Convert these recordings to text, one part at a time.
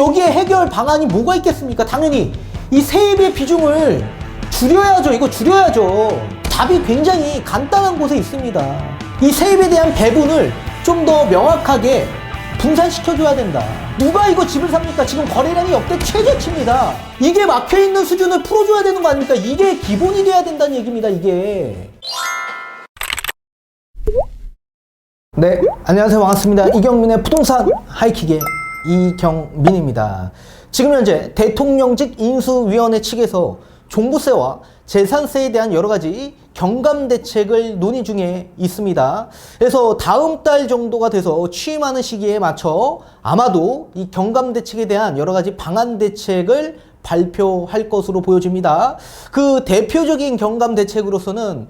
여기에 해결 방안이 뭐가 있겠습니까? 당연히 이 세입의 비중을 줄여야죠. 이거 줄여야죠. 답이 굉장히 간단한 곳에 있습니다. 이 세입에 대한 배분을 좀 더 명확하게 분산시켜줘야 된다. 누가 이거 집을 삽니까? 지금 거래량이 역대 최저치입니다. 이게 막혀있는 수준을 풀어줘야 되는 거 아닙니까? 이게 기본이 돼야 된다는 얘기입니다, 이게. 네, 안녕하세요. 반갑습니다. 이경민의 부동산 하이킥의 이경민입니다. 지금 현재 대통령직 인수위원회 측에서 종부세와 재산세에 대한 여러 가지 경감 대책을 논의 중에 있습니다. 그래서 다음 달 정도가 돼서 취임하는 시기에 맞춰 아마도 이 경감 대책에 대한 여러 가지 방안 대책을 발표할 것으로 보여집니다. 그 대표적인 경감 대책으로서는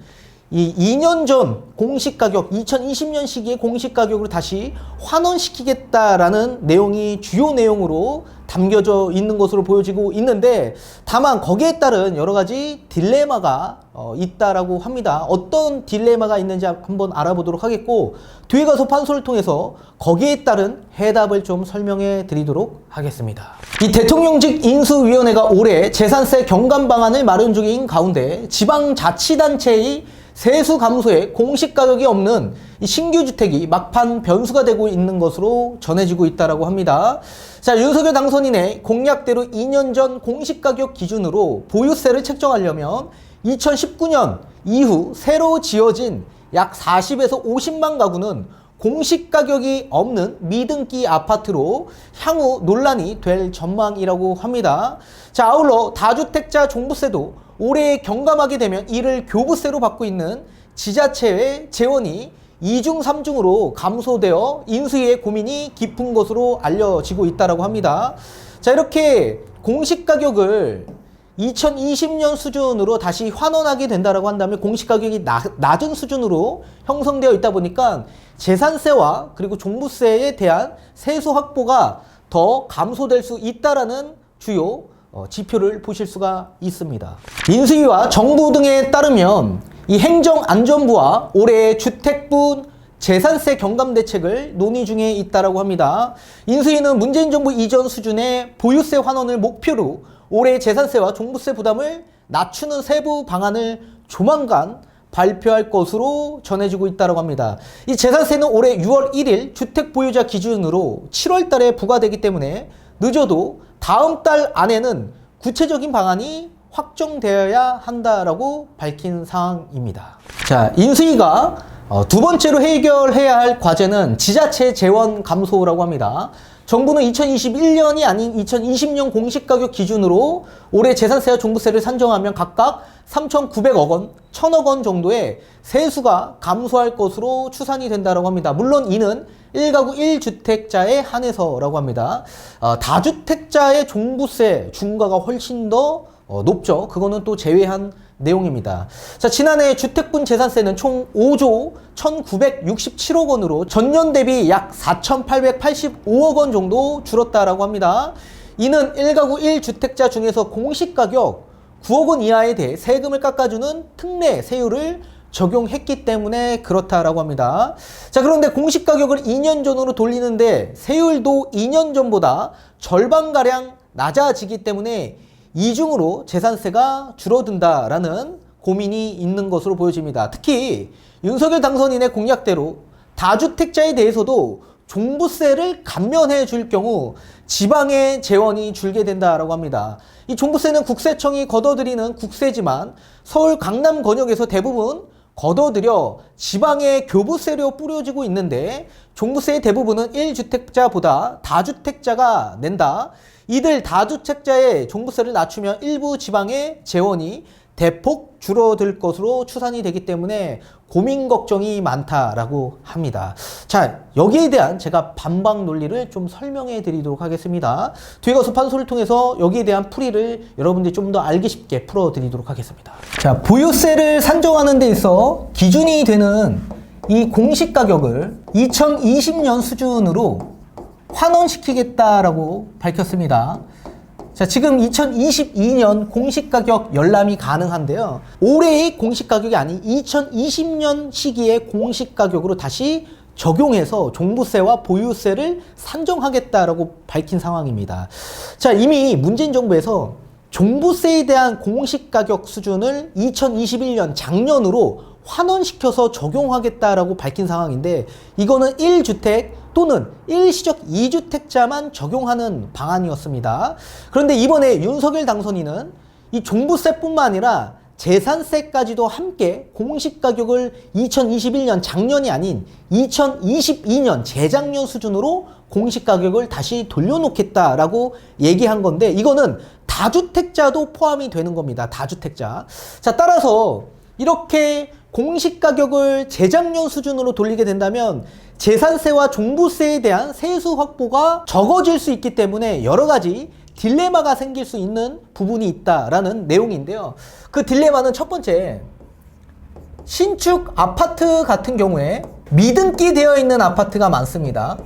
이 2년 전 공시 가격, 2020년 시기에 공시 가격으로 다시 환원시키겠다라는 내용이 주요 내용으로 담겨져 있는 것으로 보여지고 있는데 다만 거기에 따른 여러 가지 딜레마가 어, 있다라고 합니다. 어떤 딜레마가 있는지 한번 알아보도록 하겠고 뒤에 가서 판소를 통해서 거기에 따른 해답을 좀 설명해 드리도록 하겠습니다. 이 대통령직 인수위원회가 올해 재산세 경감 방안을 마련 중인 가운데 지방자치단체의 세수 감소에 공시 가격이 없는 이 신규 주택이 막판 변수가 되고 있는 것으로 전해지고 있다라고 합니다. 자, 윤석열 당선인의 공약대로 2년 전 공시 가격 기준으로 보유세를 책정하려면 2019년 이후 새로 지어진 약 40에서 50만 가구는 공시 가격이 없는 미등기 아파트로 향후 논란이 될 전망이라고 합니다. 자, 아울러 다주택자 종부세도 올해 경감하게 되면 이를 교부세로 받고 있는 지자체의 재원이 2중, 3중으로 감소되어 인수위의 고민이 깊은 것으로 알려지고 있다고 합니다. 자, 이렇게 공시 가격을 2020년 수준으로 다시 환원하게 된다라고 한다면 공시 가격이 나, 낮은 수준으로 형성되어 있다 보니까 재산세와 그리고 종부세에 대한 세수 확보가 더 감소될 수 있다라는 주요 어, 지표를 보실 수가 있습니다. 인수위와 정부 등에 따르면 이 행정안전부와 올해 주택분 재산세 경감 대책을 논의 중에 있다라고 합니다. 인수위는 문재인 정부 이전 수준의 보유세 환원을 목표로 올해 재산세와 종부세 부담을 낮추는 세부 방안을 조만간 발표할 것으로 전해지고 있다고 합니다. 이 재산세는 올해 6월 1일 주택 보유자 기준으로 7월 달에 부과되기 때문에 늦어도 다음 달 안에는 구체적인 방안이 확정되어야 한다라고 밝힌 상황입니다. 자, 인수위가 어, 두 번째로 해결해야 할 과제는 지자체 재원 감소라고 합니다. 정부는 2021년이 아닌 2020년 공시가격 기준으로 올해 재산세와 종부세를 산정하면 각각 3,900억 원, 1,000억 원 정도의 세수가 감소할 것으로 추산이 된다고 합니다. 물론 이는 1가구 1주택자에 한해서라고 합니다. 어, 다주택자의 종부세 중과가 훨씬 더 어, 높죠. 그거는 또 제외한 내용입니다. 자, 지난해 주택분 재산세는 총 5조 1,967억 원으로 전년 대비 약 4,885억 원 정도 줄었다라고 합니다. 이는 1가구 1주택자 중에서 공시가격 9억 원 이하에 대해 세금을 깎아주는 특례 세율을 적용했기 때문에 그렇다라고 합니다. 자, 그런데 공시 가격을 2년 전으로 돌리는데 세율도 2년 전보다 절반가량 낮아지기 때문에 이중으로 재산세가 줄어든다라는 고민이 있는 것으로 보여집니다. 특히 윤석열 당선인의 공약대로 다주택자에 대해서도 종부세를 감면해 줄 경우 지방의 재원이 줄게 된다라고 합니다. 이 종부세는 국세청이 걷어들이는 국세지만 서울 강남 권역에서 대부분 걷어들여 지방의 교부세로 뿌려지고 있는데 종부세의 대부분은 1주택자보다 다주택자가 낸다. 이들 다주택자의 종부세를 낮추면 일부 지방의 재원이 대폭 줄어들 것으로 추산이 되기 때문에 고민 걱정이 많다라고 합니다. 자, 여기에 대한 제가 반박 논리를 좀 설명해 드리도록 하겠습니다. 뒤에 가서 판소를 통해서 여기에 대한 풀이를 여러분들이 좀 더 알기 쉽게 풀어 드리도록 하겠습니다. 자, 보유세를 산정하는 데 있어 기준이 되는 이 공시 가격을 2020년 수준으로 환원시키겠다라고 밝혔습니다. 자, 지금 2022년 공시가격 열람이 가능한데요. 올해의 공시가격이 아닌 2020년 시기의 공시가격으로 다시 적용해서 종부세와 보유세를 산정하겠다라고 밝힌 상황입니다. 자, 이미 문재인 정부에서 종부세에 대한 공식 가격 수준을 2021년 작년으로 환원시켜서 적용하겠다라고 밝힌 상황인데 이거는 1주택 또는 일시적 2주택자만 적용하는 방안이었습니다. 그런데 이번에 윤석열 당선인은 이 종부세뿐만 아니라 재산세까지도 함께 공식 가격을 2021년 작년이 아닌 2022년 재작년 수준으로 공식 가격을 다시 돌려놓겠다라고 얘기한 건데 이거는 다주택자도 포함이 되는 겁니다. 다주택자. 자, 따라서 이렇게 공식 가격을 재작년 수준으로 돌리게 된다면 재산세와 종부세에 대한 세수 확보가 적어질 수 있기 때문에 여러 가지 딜레마가 생길 수 있는 부분이 있다라는 내용인데요. 그 딜레마는 첫 번째, 신축 아파트 같은 경우에 미등기 되어 있는 아파트가 많습니다.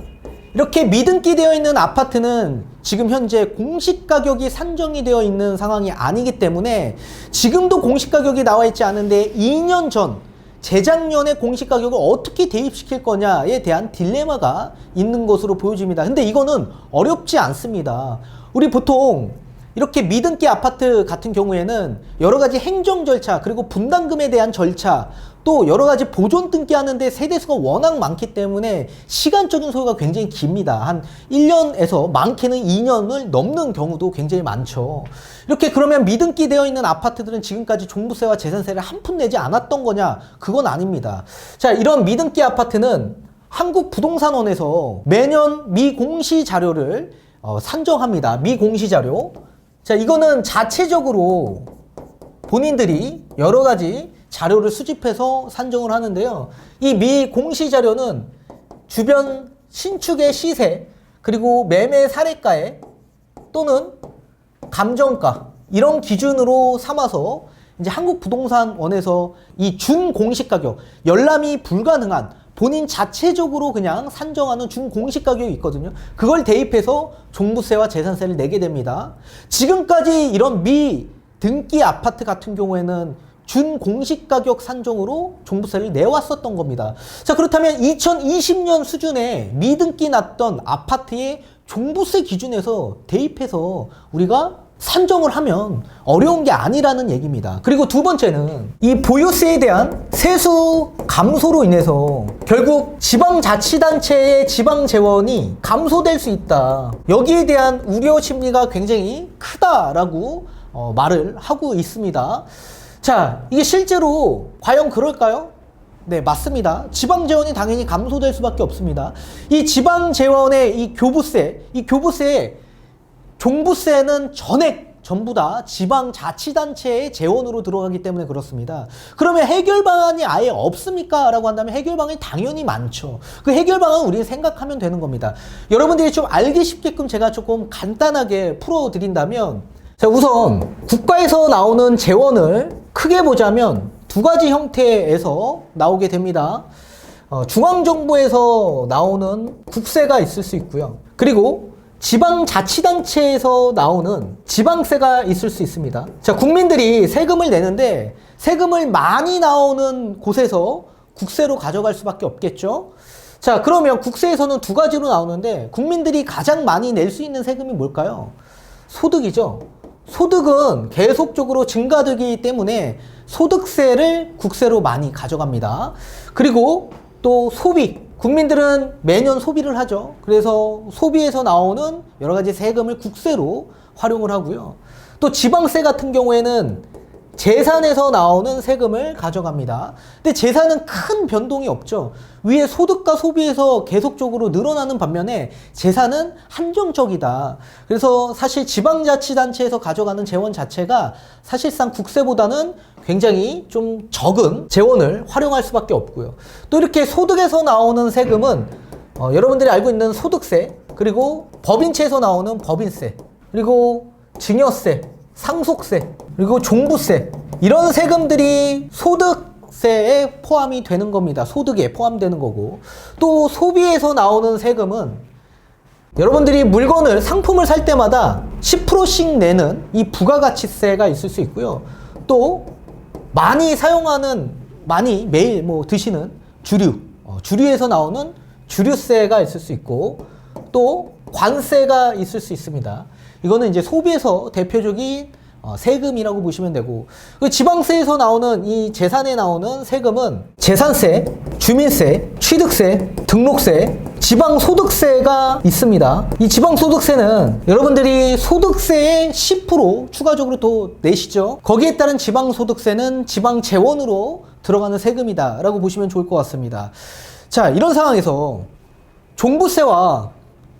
이렇게 미등기 되어 있는 아파트는 지금 현재 공시 가격이 산정이 되어 있는 상황이 아니기 때문에 지금도 공시 가격이 나와 있지 않은데 2년 전 재작년에 공시 가격을 어떻게 대입시킬 거냐에 대한 딜레마가 있는 것으로 보여집니다. 근데 이거는 어렵지 않습니다. 우리 보통 이렇게 미등기 아파트 같은 경우에는 여러 가지 행정 절차 그리고 분담금에 대한 절차 또 여러 가지 보존 등기 하는데 세대수가 워낙 많기 때문에 시간적인 소요가 굉장히 깁니다. 한 1년에서 많게는 2년을 넘는 경우도 굉장히 많죠. 이렇게 그러면 미등기 되어 있는 아파트들은 지금까지 종부세와 재산세를 한 푼 내지 않았던 거냐? 그건 아닙니다. 자, 이런 미등기 아파트는 한국부동산원에서 매년 미공시 자료를 어, 산정합니다. 미공시 자료. 자, 이거는 자체적으로 본인들이 여러 가지 자료를 수집해서 산정을 하는데요. 이 미 공시 자료는 주변 신축의 시세, 그리고 매매 사례가에 또는 감정가, 이런 기준으로 삼아서 이제 한국 부동산원에서 이 준공시 가격, 열람이 불가능한 본인 자체적으로 그냥 산정하는 준공시 가격이 있거든요. 그걸 대입해서 종부세와 재산세를 내게 됩니다. 지금까지 이런 미 등기 아파트 같은 경우에는 준공시 가격 산정으로 종부세를 내왔었던 겁니다. 자, 그렇다면 2020년 수준의 미등기 났던 아파트의 종부세 기준에서 대입해서 우리가 산정을 하면 어려운 게 아니라는 얘기입니다. 그리고 두 번째는 이 보유세에 대한 세수 감소로 인해서 결국 지방자치단체의 지방재원이 감소될 수 있다. 여기에 대한 우려 심리가 굉장히 크다라고 어, 말을 하고 있습니다. 자, 이게 실제로 과연 그럴까요? 네, 맞습니다. 지방 재원이 당연히 감소될 수밖에 없습니다. 이 지방 재원의 이 교부세, 이 교부세 종부세는 전액 전부 다 지방 자치단체의 재원으로 들어가기 때문에 그렇습니다. 그러면 해결 방안이 아예 없습니까? 라고 한다면 해결 방안이 당연히 많죠. 그 해결 방안은 우리는 생각하면 되는 겁니다. 여러분들이 좀 알기 쉽게끔 제가 조금 간단하게 풀어드린다면 자, 우선 국가에서 나오는 재원을 크게 보자면 두 가지 형태에서 나오게 됩니다. 어, 중앙정부에서 나오는 국세가 있을 수 있고요. 그리고 지방자치단체에서 나오는 지방세가 있을 수 있습니다. 자, 국민들이 세금을 내는데 세금을 많이 나오는 곳에서 국세로 가져갈 수밖에 없겠죠. 자, 그러면 국세에서는 두 가지로 나오는데 국민들이 가장 많이 낼 수 있는 세금이 뭘까요? 소득이죠. 소득은 계속적으로 증가되기 때문에 소득세를 국세로 많이 가져갑니다. 그리고 또 소비, 국민들은 매년 소비를 하죠. 그래서 소비에서 나오는 여러 가지 세금을 국세로 활용을 하고요. 또 지방세 같은 경우에는 재산에서 나오는 세금을 가져갑니다. 근데 재산은 큰 변동이 없죠. 위에 소득과 소비에서 계속적으로 늘어나는 반면에 재산은 한정적이다. 그래서 사실 지방자치단체에서 가져가는 재원 자체가 사실상 국세보다는 굉장히 좀 적은 재원을 활용할 수밖에 없고요. 또 이렇게 소득에서 나오는 세금은 어, 여러분들이 알고 있는 소득세, 그리고 법인채에서 나오는 법인세, 그리고 증여세, 상속세, 그리고 종부세 이런 세금들이 소득세에 포함이 되는 겁니다. 소득에 포함되는 거고 또 소비에서 나오는 세금은 여러분들이 물건을 상품을 살 때마다 10%씩 내는 이 부가가치세가 있을 수 있고요. 또 많이 사용하는 많이 매일 뭐 드시는 주류 어, 주류에서 나오는 주류세가 있을 수 있고 또 관세가 있을 수 있습니다. 이거는 이제 소비에서 대표적인 어, 세금이라고 보시면 되고 그 지방세에서 나오는 이 재산에 나오는 세금은 재산세, 주민세, 취득세, 등록세, 지방소득세가 있습니다. 이 지방소득세는 여러분들이 소득세의 10% 추가적으로 또 내시죠. 거기에 따른 지방소득세는 지방재원으로 들어가는 세금이다라고 보시면 좋을 것 같습니다. 자, 이런 상황에서 종부세와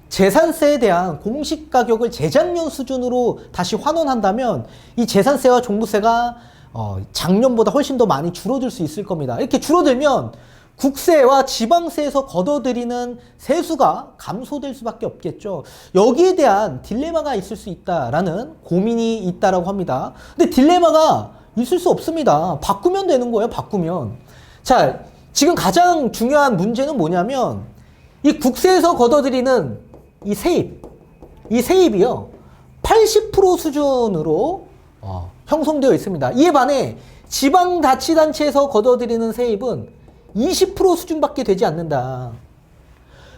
재산세에 대한 공시 가격을 재작년 수준으로 다시 환원한다면 이 재산세와 종부세가 어, 작년보다 훨씬 더 많이 줄어들 수 있을 겁니다. 이렇게 줄어들면 국세와 지방세에서 걷어들이는 세수가 감소될 수밖에 없겠죠. 여기에 대한 딜레마가 있을 수 있다라는 고민이 있다라고 합니다. 근데 딜레마가 있을 수 없습니다. 바꾸면 되는 거예요. 바꾸면. 자, 지금 가장 중요한 문제는 뭐냐면 이 국세에서 걷어들이는 이 세입, 이 세입이요. 80% 수준으로 어, 형성되어 있습니다. 이에 반해 지방자치단체에서 걷어들이는 세입은 20% 수준밖에 되지 않는다.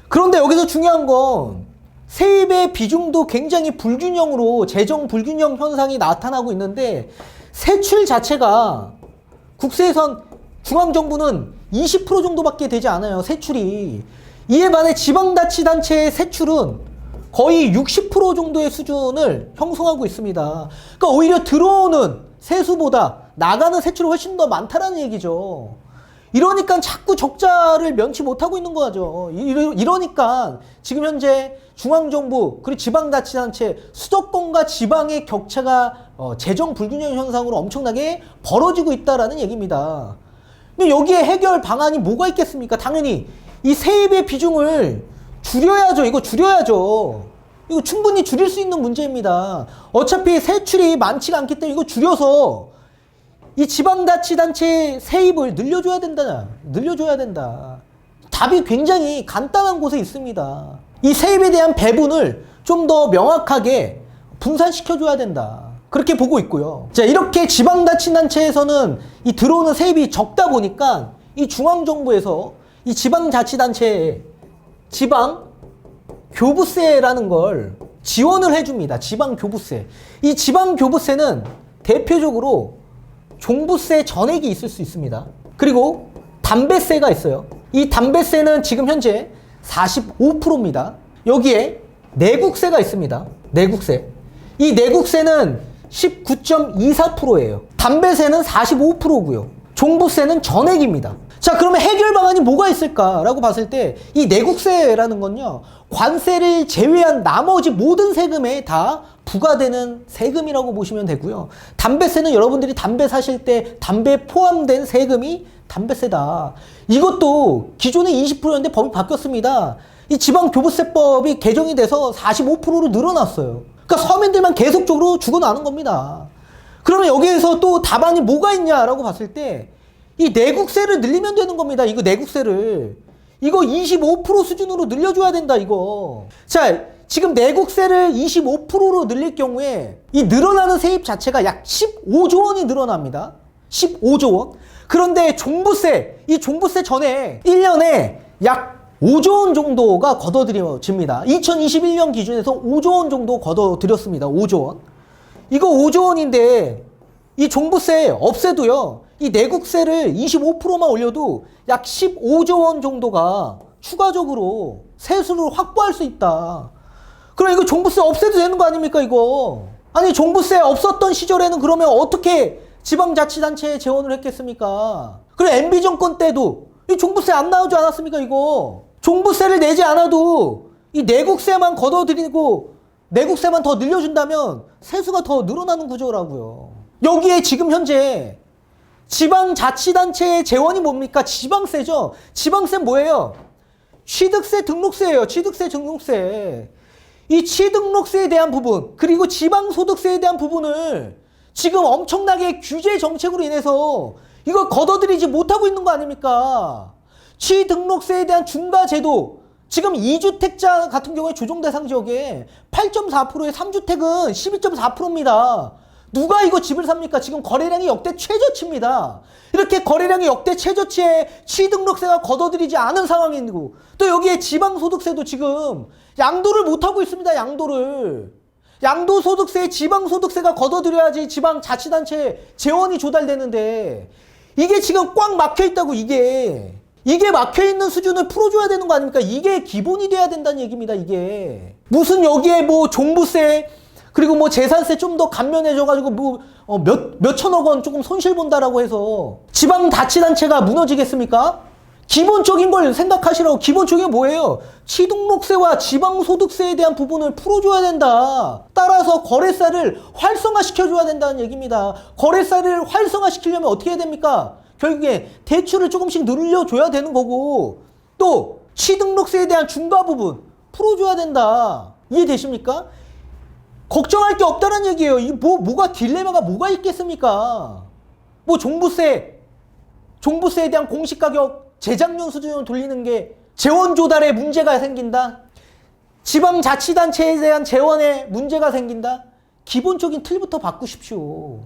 그런데 여기서 중요한 건 세입의 비중도 굉장히 불균형으로 재정 불균형 현상이 나타나고 있는데 세출 자체가 국세에선 중앙정부는 20% 정도밖에 되지 않아요. 세출이. 이에 반해 지방자치단체의 세출은 거의 60% 정도의 수준을 형성하고 있습니다. 그러니까 오히려 들어오는 세수보다 나가는 세출이 훨씬 더 많다라는 얘기죠. 이러니까 자꾸 적자를 면치 못하고 있는 거죠. 이러, 이러니까 지금 현재 중앙정부 그리고 지방자치단체 수도권과 지방의 격차가 어, 재정 불균형 현상으로 엄청나게 벌어지고 있다라는 얘기입니다. 근데 여기에 해결 방안이 뭐가 있겠습니까? 당연히 이 세입의 비중을 줄여야죠. 이거 줄여야죠. 이거 충분히 줄일 수 있는 문제입니다. 어차피 세출이 많지가 않기 때문에 이거 줄여서 이 지방자치단체 세입을 늘려줘야 된다. 늘려줘야 된다. 답이 굉장히 간단한 곳에 있습니다. 이 세입에 대한 배분을 좀 더 명확하게 분산시켜줘야 된다. 그렇게 보고 있고요. 자, 이렇게 지방자치단체에서는 이 들어오는 세입이 적다 보니까 이 중앙정부에서 이 지방자치단체에 지방 교부세라는 걸 지원을 해줍니다. 지방 교부세. 이 지방 교부세는 대표적으로 종부세 전액이 있을 수 있습니다. 그리고 담배세가 있어요. 이 담배세는 지금 현재 45%입니다. 여기에 내국세가 있습니다. 내국세. 이 내국세는 19.24%예요. 담배세는 45%고요. 종부세는 전액입니다. 자, 그러면 해결 방안이 뭐가 있을까라고 봤을 때 이 내국세라는 건요. 관세를 제외한 나머지 모든 세금에 다 부과되는 세금이라고 보시면 되고요. 담배세는 여러분들이 담배 사실 때 담배 포함된 세금이 담배세다. 이것도 기존에 20%였는데 법이 바뀌었습니다. 이 지방교부세법이 개정이 돼서 45%로 늘어났어요. 그러니까 서민들만 계속적으로 죽어나는 겁니다. 그러면 여기에서 또 답안이 뭐가 있냐라고 봤을 때 이 내국세를 늘리면 되는 겁니다. 이거 내국세를. 이거 25% 수준으로 늘려줘야 된다, 이거. 자, 지금 내국세를 25%로 늘릴 경우에 이 늘어나는 세입 자체가 약 15조 원이 늘어납니다. 15조 원. 그런데 종부세, 이 종부세 전에 1년에 약 5조 원 정도가 걷어들여집니다. 2021년 기준에서 5조 원 정도 걷어들였습니다. 5조 원. 이거 5조 원인데 이 종부세 없애도요. 이 내국세를 25%만 올려도 약 15조 원 정도가 추가적으로 세수를 확보할 수 있다. 그럼 이거 종부세 없애도 되는 거 아닙니까, 이거? 아니, 종부세 없었던 시절에는 그러면 어떻게 지방자치단체에 재원을 했겠습니까? 그리고 MB정권 때도 이 종부세 안 나오지 않았습니까, 이거? 종부세를 내지 않아도 이 내국세만 걷어들이고 내국세만 더 늘려준다면 세수가 더 늘어나는 구조라고요. 여기에 지금 현재 지방자치단체의 재원이 뭡니까? 지방세죠. 지방세 뭐예요? 취득세, 등록세예요. 취득세, 등록세. 이 취등록세에 대한 부분 그리고 지방소득세에 대한 부분을 지금 엄청나게 규제 정책으로 인해서 이걸 걷어들이지 못하고 있는 거 아닙니까? 취등록세에 대한 중과 제도 지금 2주택자 같은 경우에 조정 대상 지역에 8.4%의 3주택은 12.4%입니다. 누가 이거 집을 삽니까? 지금 거래량이 역대 최저치입니다. 이렇게 거래량이 역대 최저치에 취등록세가 걷어들이지 않은 상황이고 또 여기에 지방소득세도 지금 양도를 못하고 있습니다. 양도를. 양도소득세, 지방소득세가 걷어들여야지 지방자치단체 재원이 조달되는데 이게 지금 꽉 막혀 있다고 이게. 이게 막혀 있는 수준을 풀어줘야 되는 거 아닙니까? 이게 기본이 돼야 된다는 얘기입니다. 이게 무슨 여기에 뭐 종부세 그리고 뭐 재산세 좀 더 감면해줘가지고 뭐몇 몇천억 원 조금 손실 본다라고 해서 지방 자치단체가 무너지겠습니까? 기본적인 걸 생각하시라고 기본적인 게 뭐예요? 취등록세와 지방소득세에 대한 부분을 풀어줘야 된다. 따라서 거래세를 활성화시켜줘야 된다는 얘기입니다. 거래세를 활성화시키려면 어떻게 해야 됩니까? 결국에 대출을 조금씩 늘려줘야 되는 거고 또 취등록세에 대한 중과 부분 풀어줘야 된다. 이해되십니까? 걱정할 게 없다는 얘기예요. 이 뭐, 뭐가 딜레마가 뭐가 있겠습니까? 뭐 종부세, 종부세에 대한 공시가격 재작년 수준으로 돌리는 게 재원 조달에 문제가 생긴다. 지방자치단체에 대한 재원에 문제가 생긴다. 기본적인 틀부터 바꾸십시오.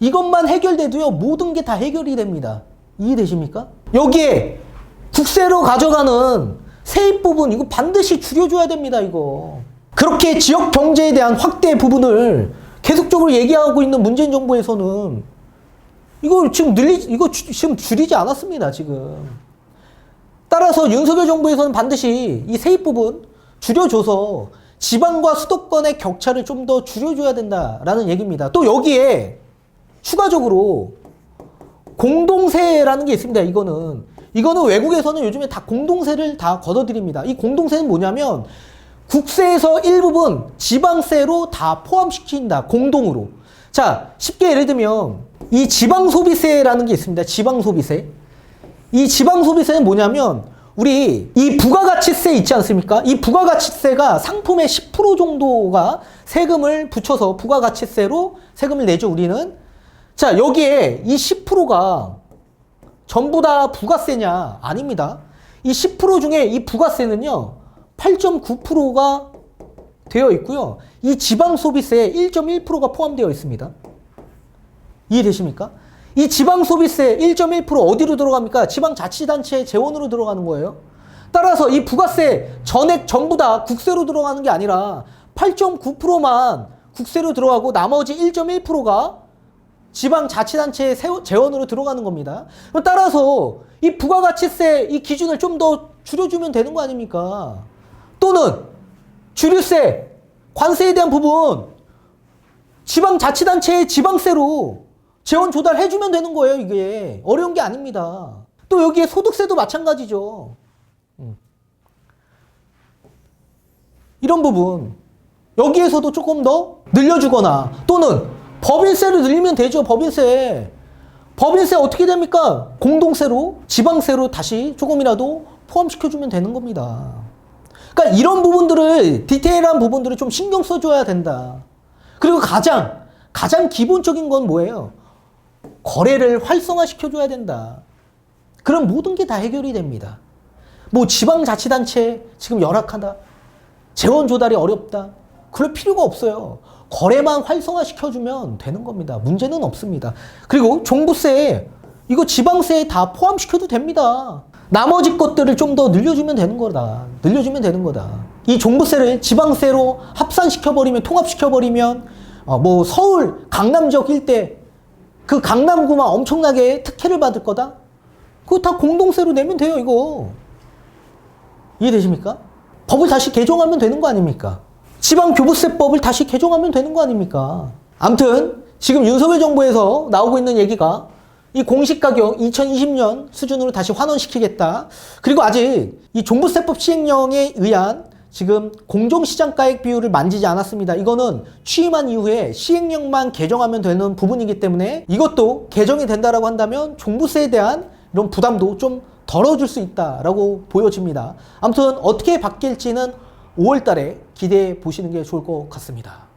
이것만 해결돼도요, 모든 게 다 해결이 됩니다. 이해되십니까? 여기에 국세로 가져가는 세입 부분, 이거 반드시 줄여줘야 됩니다, 이거. 그렇게 지역 경제에 대한 확대 부분을 계속적으로 얘기하고 있는 문재인 정부에서는 이거 지금 늘리, 이거 주- 지금 줄이지 않았습니다, 지금. 따라서 윤석열 정부에서는 반드시 이 세입 부분 줄여줘서 지방과 수도권의 격차를 좀 더 줄여줘야 된다라는 얘기입니다. 또 여기에 추가적으로 공동세라는 게 있습니다. 이거는 이거는 외국에서는 요즘에 다 공동세를 다 걷어들입니다. 이 공동세는 뭐냐면 국세에서 일부분 지방세로 다 포함시킨다. 공동으로. 자, 쉽게 예를 들면 이 지방소비세라는 게 있습니다. 지방소비세. 이 지방소비세는 뭐냐면 우리 이 부가가치세 있지 않습니까? 이 부가가치세가 상품의 10% 정도가 세금을 붙여서 부가가치세로 세금을 내죠, 우리는. 자, 여기에 이 10%가 전부 다 부가세냐? 아닙니다. 이 10% 중에 이 부가세는요, 8.9%가 되어 있고요. 이 지방 소비세에 1.1%가 포함되어 있습니다. 이해되십니까? 이 지방 소비세 1.1% 어디로 들어갑니까? 지방 자치단체 재원으로 들어가는 거예요. 따라서 이 부가세 전액 전부 다 국세로 들어가는 게 아니라 8.9%만 국세로 들어가고 나머지 1.1%가 지방 자치단체의 세- 재원으로 들어가는 겁니다. 따라서 이 부가가치세 이 기준을 좀 더 줄여주면 되는 거 아닙니까? 또는 주류세, 관세에 대한 부분 지방 자치단체의 지방세로 재원 조달해주면 되는 거예요. 이게 어려운 게 아닙니다. 또 여기에 소득세도 마찬가지죠. 음. 이런 부분 여기에서도 조금 더 늘려주거나 또는 법인세를 늘리면 되죠. 법인세. 법인세 어떻게 됩니까? 공동세로 지방세로 다시 조금이라도 포함시켜주면 되는 겁니다. 그러니까 이런 부분들을 디테일한 부분들을 좀 신경 써줘야 된다. 그리고 가장 가장 기본적인 건 뭐예요? 거래를 활성화시켜줘야 된다. 그럼 모든 게 다 해결이 됩니다. 뭐 지방자치단체 지금 열악하다. 재원 조달이 어렵다. 그럴 필요가 없어요. 거래만 활성화시켜주면 되는 겁니다. 문제는 없습니다. 그리고 종부세, 이거 지방세에 다 포함시켜도 됩니다. 나머지 것들을 좀 더 늘려주면 되는 거다. 늘려주면 되는 거다. 이 종부세를 지방세로 합산시켜버리면, 통합시켜버리면, 어, 뭐 서울, 강남 지역 일대, 그 강남구만 엄청나게 특혜를 받을 거다? 그거 다 공동세로 내면 돼요, 이거. 이해되십니까? 법을 다시 개정하면 되는 거 아닙니까? 지방교부세법을 다시 개정하면 되는 거 아닙니까? 암튼 지금 윤석열 정부에서 나오고 있는 얘기가 이 공시 가격 2020년 수준으로 다시 환원시키겠다. 그리고 아직 이 종부세법 시행령에 의한 지금 공정시장가액 비율을 만지지 않았습니다. 이거는 취임한 이후에 시행령만 개정하면 되는 부분이기 때문에 이것도 개정이 된다라고 한다면 종부세에 대한 이런 부담도 좀 덜어줄 수 있다라고 보여집니다. 아무튼 어떻게 바뀔지는 5월 달에 기대해 보시는 게 좋을 것 같습니다.